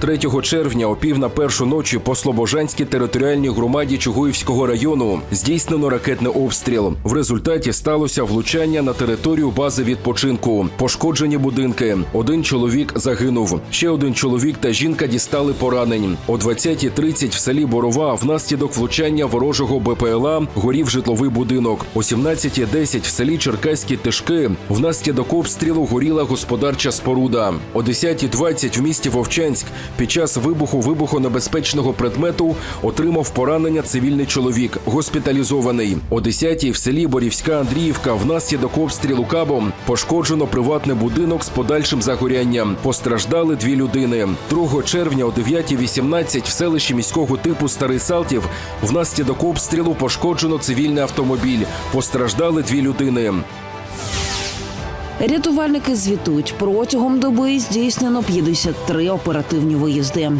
3 червня о пів на першу ночі по Слобожанській територіальній громаді Чугуївського району здійснено ракетний обстріл. В результаті сталося влучання на територію бази відпочинку. Пошкоджені будинки. Один чоловік загинув. Ще один чоловік та жінка дістали поранень. О 20.30 в селі Борова внаслідок влучання ворожого БПЛА горів житловий будинок. О 17.10 в селі Черкаські Тишки внаслідок обстрілу горіла господарча споруда. О 10.20 в місті Вовчанськ під час вибуху вибухонебезпечного предмету отримав поранення цивільний чоловік, госпіталізований. О 10-й в селі Борівська Андріївка внаслідок обстрілу кабом пошкоджено приватний будинок з подальшим загорянням. Постраждали дві людини. 2 червня о 9.18 в селищі міського типу Старий Салтів внаслідок обстрілу пошкоджено цивільний автомобіль. Постраждали дві людини. Рятувальники звітують протягом доби здійснено 53 оперативні виїзди.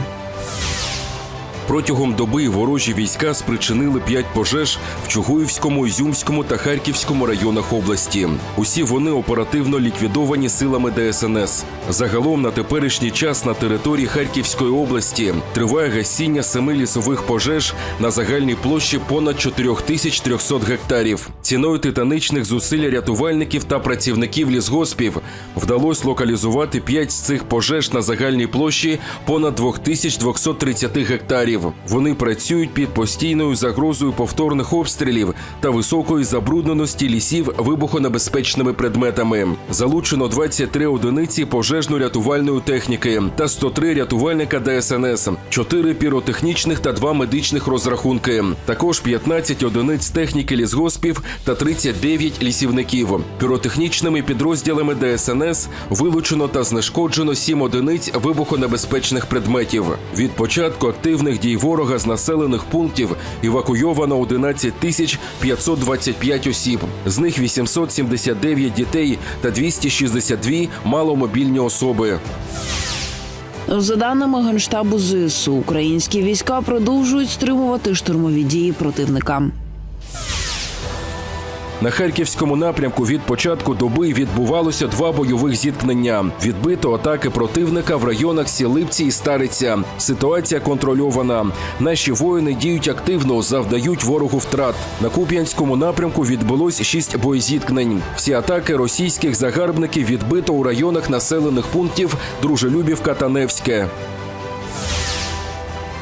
Протягом доби ворожі війська спричинили п'ять пожеж в Чугуївському, Ізюмському та Харківському районах області. Усі вони оперативно ліквідовані силами ДСНС. Загалом на теперішній час на території Харківської області триває гасіння семи лісових пожеж на загальній площі понад 4300 гектарів. Ціною титаничних зусиль рятувальників та працівників лісгоспів вдалося локалізувати п'ять з цих пожеж на загальній площі понад 2230 гектарів. Вони працюють під постійною загрозою повторних обстрілів та високої забрудненості лісів вибухонебезпечними предметами. Залучено 23 одиниці пожежно-рятувальної техніки та 103 рятувальника ДСНС, 4 піротехнічних та 2 медичних розрахунки. Також 15 одиниць техніки лісгоспів та 39 лісівників. Піротехнічними підрозділами ДСНС вилучено та знешкоджено 7 одиниць вибухонебезпечних предметів. Від початку активних дій ворога з населених пунктів евакуйовано 11 тисяч 525 осіб. З них 879 дітей та 262 маломобільні особи. За даними генштабу ЗСУ, українські війська продовжують стримувати штурмові дії противника. На харківському напрямку від початку доби відбувалося два бойових зіткнення. Відбито атаки противника в районах Сілипці і Стариця. Ситуація контрольована. Наші воїни діють активно, завдають ворогу втрат. На Куп'янському напрямку відбулось шість боєзіткнень. Всі атаки російських загарбників відбито у районах населених пунктів Дружелюбівка та Невське.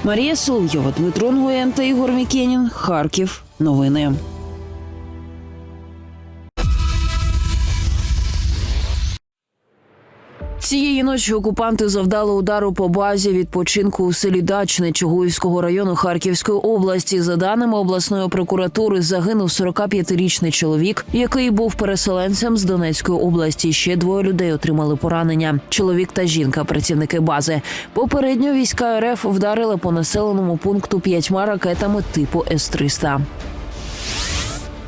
Марія Соловйова, Дмитро Нгоєн та Ігор Мікенін. Харків. Новини. Цієї ночі окупанти завдали удару по базі відпочинку у селі Дачне Чугуївського району Харківської області. За даними обласної прокуратури, загинув 45-річний чоловік, який був переселенцем з Донецької області. Ще двоє людей отримали поранення. Чоловік та жінка, працівники бази. Попередньо війська РФ вдарили по населеному пункту п'ятьма ракетами типу С-300.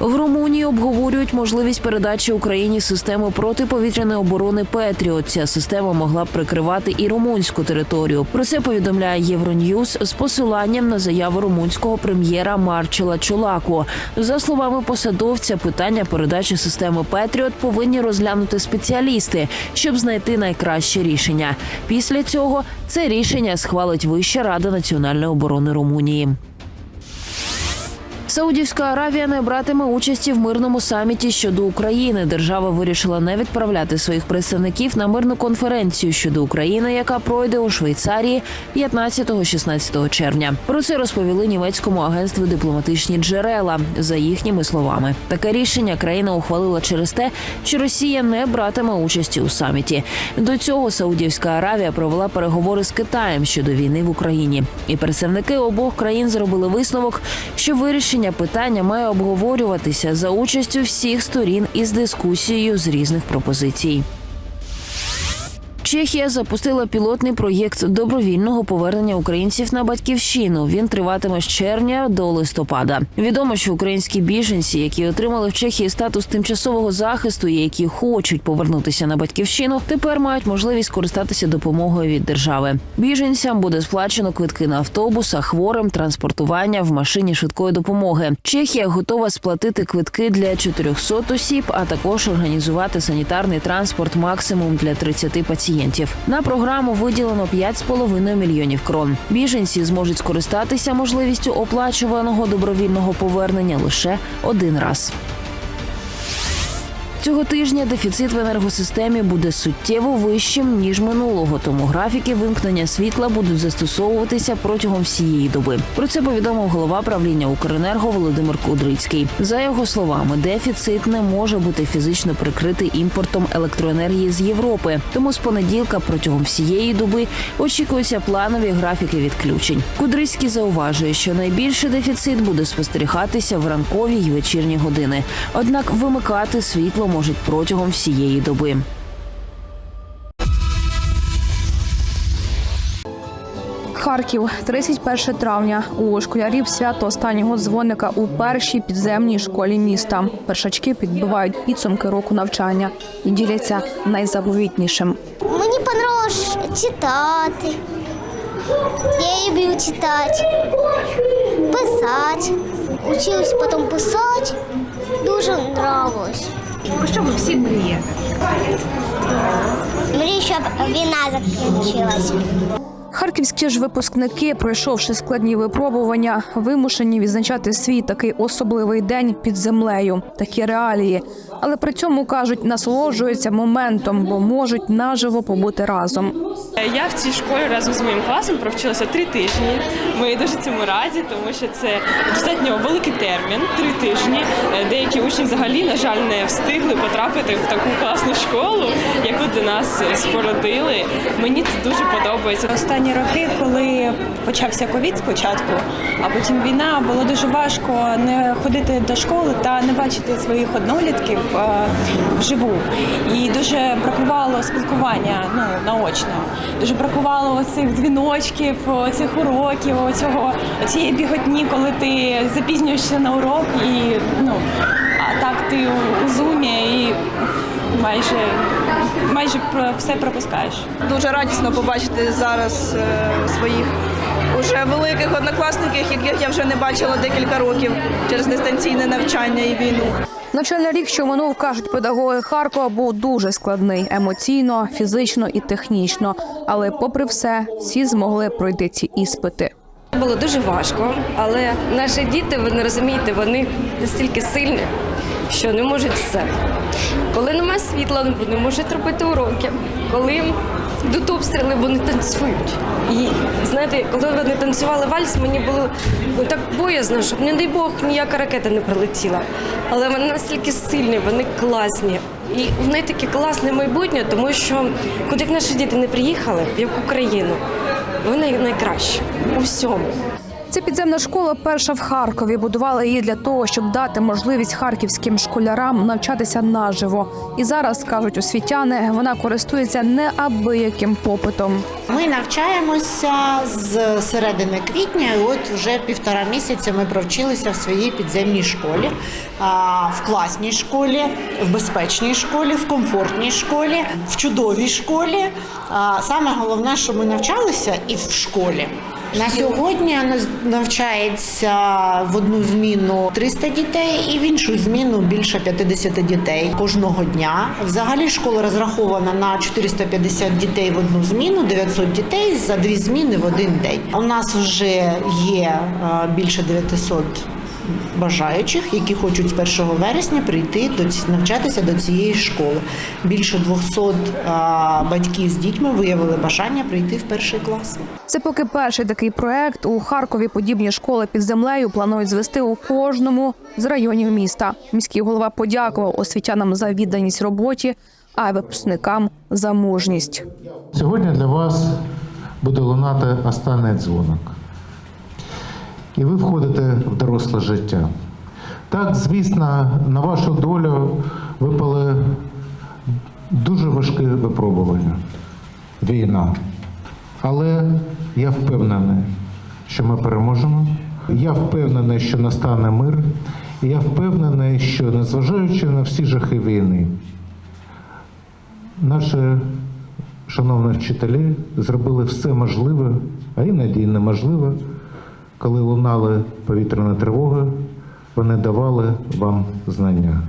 В Румунії обговорюють можливість передачі Україні системи протиповітряної оборони Петріот. Ця система могла б прикривати і румунську територію. Про це повідомляє Євроньюз з посиланням на заяву румунського прем'єра Марчела Чолаку. За словами посадовця, питання передачі системи Петріот повинні розглянути спеціалісти, щоб знайти найкраще рішення. Після цього це рішення схвалить Вища рада національної оборони Румунії. Саудівська Аравія не братиме участі в мирному саміті щодо України. Держава вирішила не відправляти своїх представників на мирну конференцію щодо України, яка пройде у Швейцарії 15-16 червня. Про це розповіли німецькому агентству дипломатичні джерела. За їхніми словами, таке рішення країна ухвалила через те, що Росія не братиме участі у саміті. До цього Саудівська Аравія провела переговори з Китаєм щодо війни в Україні. І представники обох країн зробили висновок, що вирішення питання має обговорюватися за участю всіх сторін із дискусією з різних пропозицій. Чехія запустила пілотний проєкт добровільного повернення українців на батьківщину. Він триватиме з червня до листопада. Відомо, що українські біженці, які отримали в Чехії статус тимчасового захисту і які хочуть повернутися на батьківщину, тепер мають можливість користатися допомогою від держави. Біженцям буде сплачено квитки на автобус, а хворим транспортування в машині швидкої допомоги. Чехія готова сплатити квитки для 400 осіб, а також організувати санітарний транспорт максимум для 30 пацієнтів. На програму виділено 5,5 мільйонів крон. Біженці зможуть скористатися можливістю оплачуваного добровільного повернення лише один раз. Цього тижня дефіцит в енергосистемі буде суттєво вищим ніж минулого, тому графіки вимкнення світла будуть застосовуватися протягом всієї доби. Про це повідомив голова правління Укренерго Володимир Кудрицький. За його словами, дефіцит не може бути фізично прикритий імпортом електроенергії з Європи. Тому з понеділка протягом всієї доби очікуються планові графіки відключень. Кудрицький зауважує, що найбільший дефіцит буде спостерігатися в ранкові й вечірні години. Однак вимикати світло можуть протягом всієї доби. Харків, 31 травня. У школярів свято останнього дзвоника у першій підземній школі міста. Першачки підбивають підсумки року навчання і діляться найзаповітнішим. Мені понравилось читати. Я люблю читати, писати. Училась потім писати. Дуже нравилось. Про що ви всі мрієте? Мрію, щоб війна закінчилась. Харківські ж випускники, пройшовши складні випробування, вимушені відзначати свій такий особливий день під землею, такі реалії. Але при цьому кажуть, насолоджуються моментом, бо можуть наживо побути разом. Я в цій школі разом з моїм класом провчилася три тижні. Ми дуже цьому раді, тому що це достатньо великий термін три тижні. Е, Деякі учні взагалі, на жаль, не встигли потрапити в таку класну школу, яку для нас е, спорудили. Мені це дуже подобається. Останні роки, коли почався ковід спочатку, а потім війна, було дуже важко не ходити до школи та не бачити своїх однолітків е, вживу. І дуже бракувало спілкування ну, наочно. Дуже бракувало цих дзвіночків, цих уроків, цього цієї біготні, коли ти запізнюєшся на урок і ну а так ти у зумі і майже майже все пропускаєш. Дуже радісно побачити зараз е, своїх уже великих однокласників, яких я вже не бачила декілька років через дистанційне навчання і війну. Навчальний рік, що минув, кажуть педагоги Харкова, був дуже складний емоційно, фізично і технічно. Але, попри все, всі змогли пройти ці іспити. Було дуже важко, але наші діти, ви не розумієте, вони настільки сильні, що не можуть все. Коли немає світла, вони можуть робити уроки. Коли йдуть обстріли, вони танцюють. І знаєте, коли вони танцювали вальс, мені було ну, так боязно, щоб, не дай Бог, ніяка ракета не прилетіла. Але вони настільки сильні, вони класні. І в них таке класне майбутнє, тому що куди б наші діти не приїхали, в яку країну, вони найкращі у всьому. Ця підземна школа перша в Харкові. Будували її для того, щоб дати можливість харківським школярам навчатися наживо. І зараз кажуть освітяни, вона користується неабияким попитом. Ми навчаємося з середини квітня, і от вже півтора місяця ми провчилися в своїй підземній школі, в класній школі, в безпечній школі, в комфортній школі, в чудовій школі. Саме головне, що ми навчалися і в школі. На сьогодні навчається в одну зміну 300 дітей і в іншу зміну більше 50 дітей кожного дня. Взагалі школа розрахована на 450 дітей в одну зміну, 900 дітей за дві зміни в один день. У нас вже є е, більше 900 бажаючих, які хочуть з 1 вересня прийти до ці- навчатися до цієї школи. Більше 200 е, батьків з дітьми виявили бажання прийти в перший клас. Це поки перший такий проект у Харкові. Подібні школи під землею планують звести у кожному з районів міста. Міський голова подякував освітянам за відданість роботі, а випускникам за мужність. Сьогодні для вас буде лунати останній дзвоник. І ви входите в доросле життя. Так, звісно, на вашу долю випали дуже важкі випробування. війна. Але я впевнений, що ми переможемо. Я впевнений, що настане мир. І я впевнений, що незважаючи на всі жахи війни, наші шановні вчителі зробили все можливе, а іноді й неможливе, коли лунали повітряні тривоги, вони давали вам знання.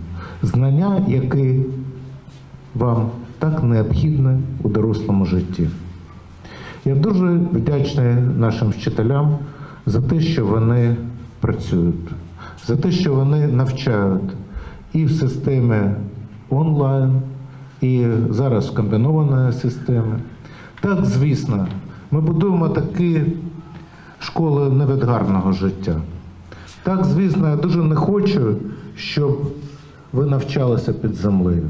Знання, які вам так необхідні у дорослому житті. Я дуже вдячний нашим вчителям за те, що вони працюють, за те, що вони навчають і в системі онлайн, і зараз в комбінованій системі. Так, звісно, ми будуємо такі школи не від гарного життя. Так, звісно, я дуже не хочу, щоб ви навчалися під землею.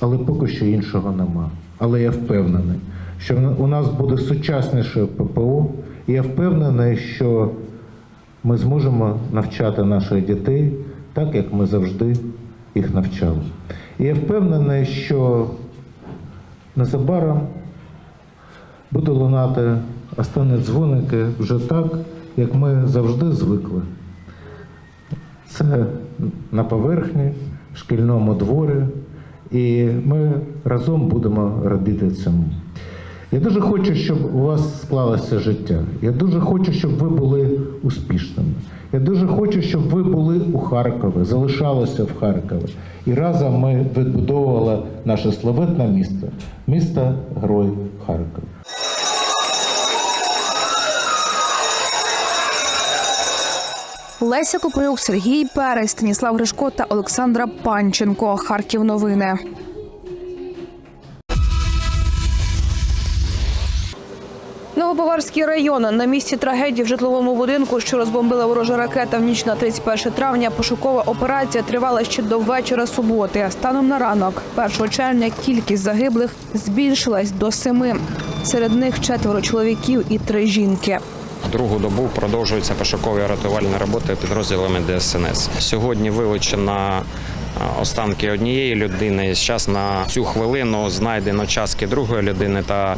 Але поки що іншого нема. Але я впевнений, що у нас буде сучасніше ППО, і я впевнений, що ми зможемо навчати наших дітей так, як ми завжди їх навчали. І я впевнений, що незабаром буде лунати останні дзвоники вже так, як ми завжди звикли. Це на поверхні, шкільному дворі, і ми разом будемо радіти цьому. Я дуже хочу, щоб у вас склалося життя. Я дуже хочу, щоб ви були успішними. Я дуже хочу, щоб ви були у Харкові, залишалися в Харкові. І разом ми відбудовували наше славетне місто, місто Герой Харків. Леся Копилюк, Сергій Перець, Станіслав Гришко та Олександра Панченко. Харків новини. Новобаварський район на місці трагедії в житловому будинку, що розбомбила ворожа ракета в ніч на 31 травня. Пошукова операція тривала ще до вечора суботи. Станом на ранок, 1 червня, кількість загиблих збільшилась до семи. Серед них четверо чоловіків і три жінки. Другу добу продовжуються пошукові рятувальні роботи підрозділами ДСНС. Сьогодні вилучена останки однієї людини. Зараз на цю хвилину знайдено частки другої людини та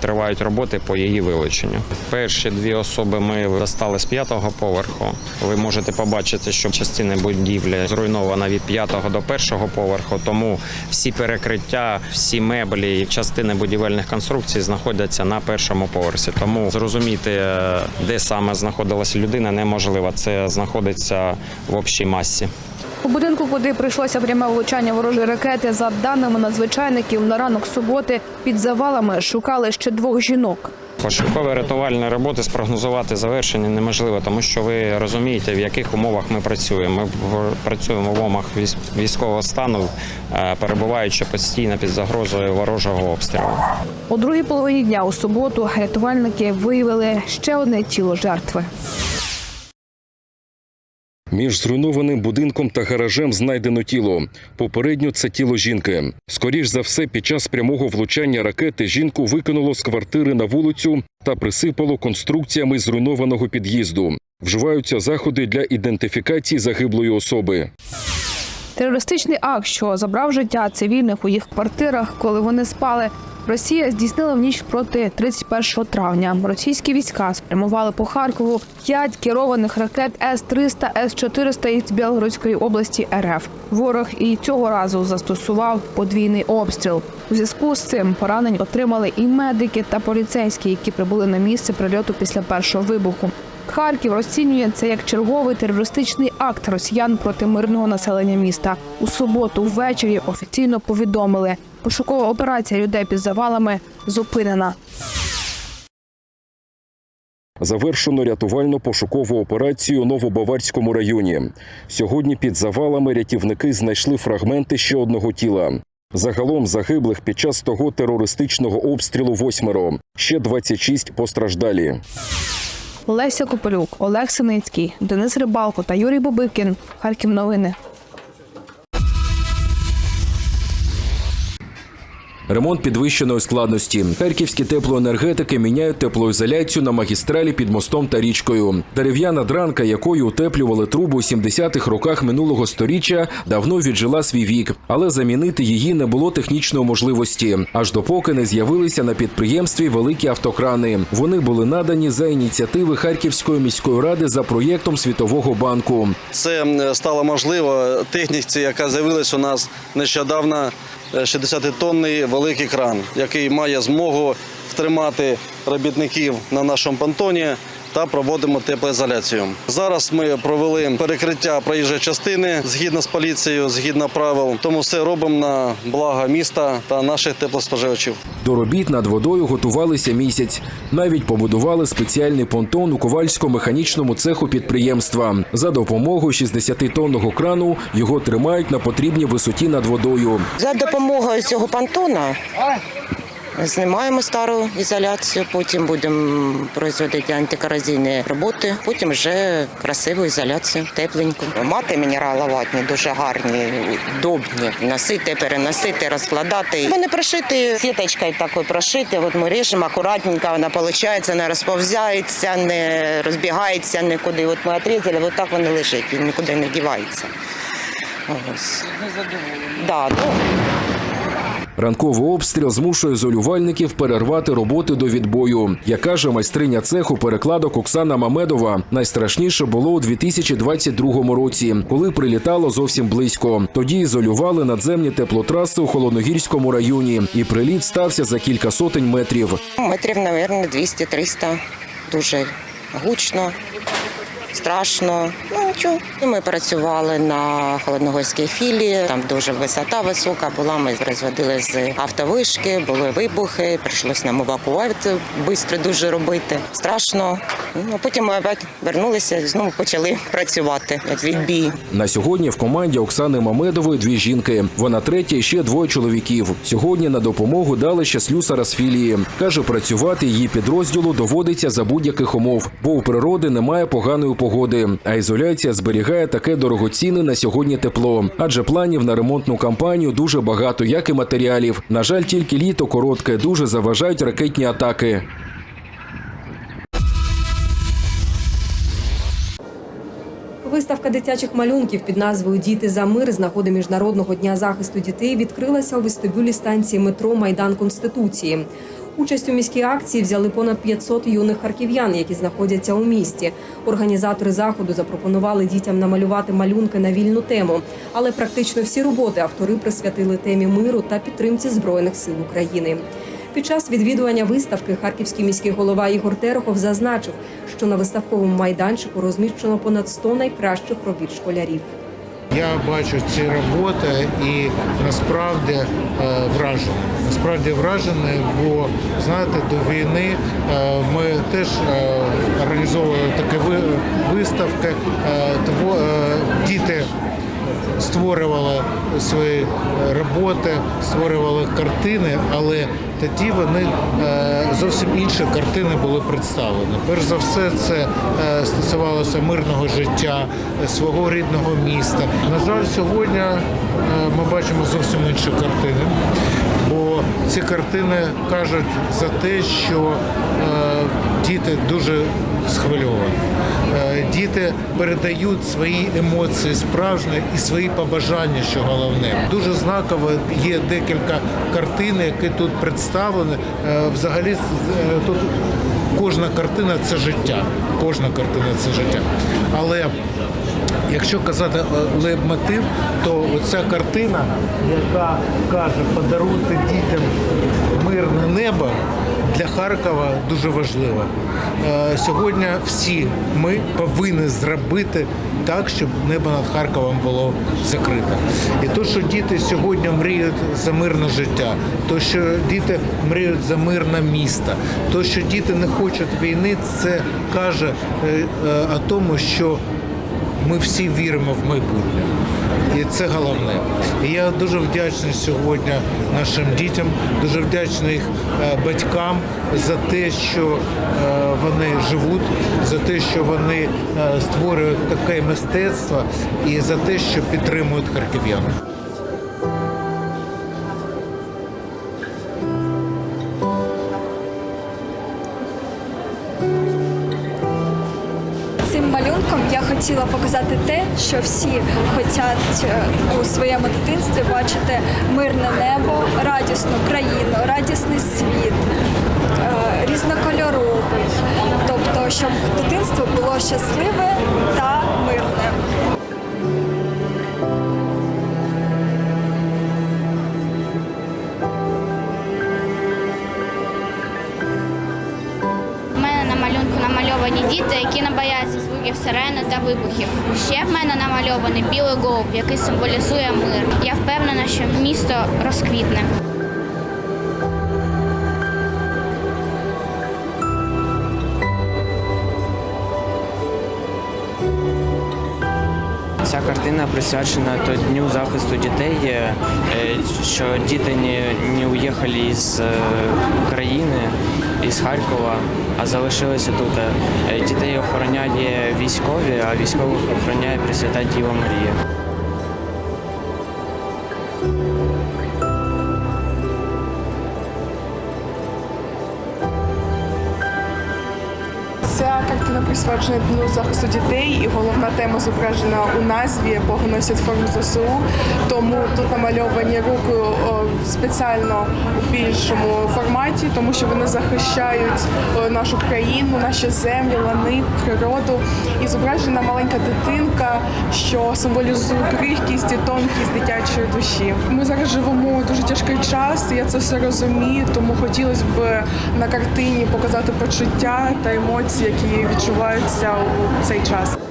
тривають роботи по її вилученню. Перші дві особи ми достали з п'ятого поверху. Ви можете побачити, що частина будівлі зруйнована від п'ятого до першого поверху. Тому всі перекриття, всі меблі і частини будівельних конструкцій знаходяться на першому поверсі. Тому зрозуміти, е, де саме знаходилася людина, неможливо. Це знаходиться в общій масі. У будинку, куди прийшлося пряме влучання ворожої ракети, за даними надзвичайників, на ранок суботи під завалами шукали ще двох жінок. Пошукові рятувальні роботи спрогнозувати завершення неможливо, тому що ви розумієте, в яких умовах ми працюємо. Ми працюємо в умовах військ- військового стану, е, перебуваючи постійно під загрозою ворожого обстрілу. У другій половині дня у суботу рятувальники виявили ще одне тіло жертви. Між зруйнованим будинком та гаражем знайдено тіло. Попередньо це тіло жінки. Скоріш за все, під час прямого влучання ракети жінку викинуло з квартири на вулицю та присипало конструкціями зруйнованого під'їзду. Вживаються заходи для ідентифікації загиблої особи. Терористичний акт, що забрав життя цивільних у їх квартирах, коли вони спали. Росія здійснила в ніч проти 31 травня. Російські війська спрямували по Харкову п'ять керованих ракет С-300, С-400 із Білгородської області РФ. Ворог і цього разу застосував подвійний обстріл. У зв'язку з цим поранень отримали і медики та поліцейські, які прибули на місце прильоту після першого вибуху. Харків розцінює це як черговий терористичний акт росіян проти мирного населення міста. У суботу ввечері офіційно повідомили, пошукова операція людей під завалами зупинена. Завершено рятувально-пошукову операцію у Новобаварському районі. Сьогодні під завалами рятівники знайшли фрагменти ще одного тіла. Загалом загиблих під час того терористичного обстрілу восьмеро. Ще 26 постраждалі. Леся Копелюк, Олег Синицький, Денис Рибалко та Юрій Бобикін. Харків новини. Ремонт підвищеної складності. Харківські теплоенергетики міняють теплоізоляцію на магістралі під мостом та річкою. Дерев'яна дранка, якою утеплювали трубу у 70-х роках минулого сторіччя, давно віджила свій вік, але замінити її не було технічної можливості, аж допоки не з'явилися на підприємстві великі автокрани. Вони були надані за ініціативи Харківської міської ради за проєктом Світового банку. Це м, стало можливо техніці, яка з'явилась у нас нещодавно. Е, 60-тонний великий кран, який має змогу втримати робітників на нашому понтоні та проводимо теплоізоляцію. Зараз ми провели перекриття проїжджої частини згідно з поліцією, згідно правил. Тому все робимо на благо міста та наших теплоспоживачів. До робіт над водою готувалися місяць. Навіть побудували спеціальний понтон у ковальсько-механічному цеху підприємства. За допомогою 60-тонного крану його тримають на потрібній висоті над водою. За допомогою цього понтона знімаємо стару ізоляцію, потім будемо проводити антикоразійні роботи, потім вже красиву ізоляцію, тепленьку. Мати мінераловатні, дуже гарні, удобні. Носити, переносити, розкладати. Вони прошиті сіточкою такою прошиті. От ми ріжемо акуратненько, вона виходить, не розповзається, не розбігається нікуди. От ми відрізали, от так вони лежать, він нікуди не дівається. Ось. Да, ну, Ранковий обстріл змушує ізолювальників перервати роботи до відбою. Як каже майстриня цеху перекладок Оксана Мамедова, найстрашніше було у 2022 році, коли прилітало зовсім близько. Тоді ізолювали надземні теплотраси у холодногірському районі, і приліт стався за кілька сотень метрів. Метрів, мабуть, 200-300. Дуже гучно, страшно. Ну нічого. Ми працювали на холодногорській філії, там дуже висота висока була. Ми розводили з автовишки, були вибухи, прийшлось нам евакувати швидко дуже робити. Страшно. Ну, потім ми опять вернулися знову почали працювати як відбій. На сьогодні в команді Оксани Мамедової дві жінки. Вона третя і ще двоє чоловіків. Сьогодні на допомогу дали ще слюсара з філії. Каже, працювати її підрозділу доводиться за будь-яких умов, бо у природи немає поганої погоди. А ізоляція зберігає таке дорогоцінне на сьогодні тепло. Адже планів на ремонтну кампанію дуже багато, як і матеріалів. На жаль, тільки літо коротке, дуже заважають ракетні атаки. Виставка дитячих малюнків під назвою Діти за мир з нагоди міжнародного дня захисту дітей відкрилася у вестибюлі станції метро Майдан Конституції. Участь у міській акції взяли понад 500 юних харків'ян, які знаходяться у місті. Організатори заходу запропонували дітям намалювати малюнки на вільну тему, але практично всі роботи автори присвятили темі миру та підтримці збройних сил України. Під час відвідування виставки харківський міський голова Ігор Терехов зазначив, що на виставковому майданчику розміщено понад 100 найкращих робіт школярів. Я бачу ці роботи і насправді е, вражений. Насправді вражений, бо знаєте, до війни е, ми теж е, організовували такі виставки. Е, е, Діти створювали свої роботи, створювали картини, але тоді вони е, зовсім інші картини були представлені. Перш за все, це е, стосувалося мирного життя, свого рідного міста. На жаль, сьогодні е, ми бачимо зовсім інші картини. Бо ці картини кажуть за те, що діти дуже схвильовані. Е, Діти передають свої емоції справжні і свої побажання, що головне. Дуже знаково є декілька картин, які тут представлені. Е, Взагалі, е, тут кожна картина це життя. Кожна картина це життя. Але Якщо казати лейтмотив, то оця картина, яка каже подарувати дітям мирне небо для Харкова дуже важлива. Е, Сьогодні всі ми повинні зробити так, щоб небо над Харковом було закрите. І то, що діти сьогодні мріють за мирне життя, то, що діти мріють за мирне місто, то, що діти не хочуть війни, це каже е, е, о тому, що ми всі віримо в майбутнє. І це головне. І я дуже вдячний сьогодні нашим дітям, дуже вдячний їх е, батькам за те, що е, вони живуть, за те, що вони е, створюють таке мистецтво і за те, що підтримують харків'ян. Хотіла показати те, що всі хочуть е, у своєму дитинстві бачити мирне небо, радісну країну, радісний світ, е, різнокольоровий. Тобто, щоб дитинство було щасливе та мирне. Намальовані діти, які не звуків сирени та вибухів. Ще в мене намальований білий голуб, який символізує мир. Я впевнена, що місто розквітне. Ця картина присвячена то дню захисту дітей, е, що діти не, не уїхали із е, України, із Харкова, а залишилися тут. Е, Дітей охороняє військові, а військових охороняє Пресвята Діва Марія. Картина присвячена Дню захисту дітей, і головна тема зображена у назві Бога носять форму ЗСУ. Тому тут намальовані руки спеціально у більшому форматі, тому що вони захищають нашу країну, наші землі, лани, природу. І зображена маленька дитинка, що символізує крихкість і тонкість дитячої душі. Ми зараз живемо дуже тяжкий час, і я це все розумію, тому хотілося б на картині показати почуття та емоції, які відчуваються у цей час.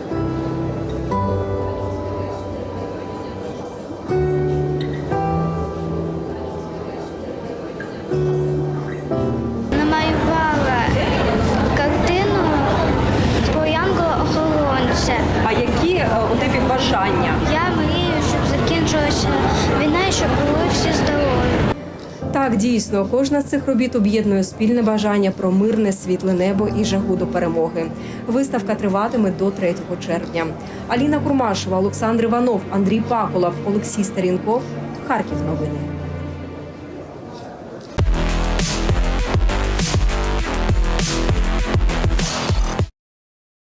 Дійсно, кожна з цих робіт об'єднує спільне бажання про мирне світле небо і жагу до перемоги. Виставка триватиме до 3 червня. Аліна Курмашева, Олександр Іванов, Андрій Паколов, Олексій Старінков. Харків новини.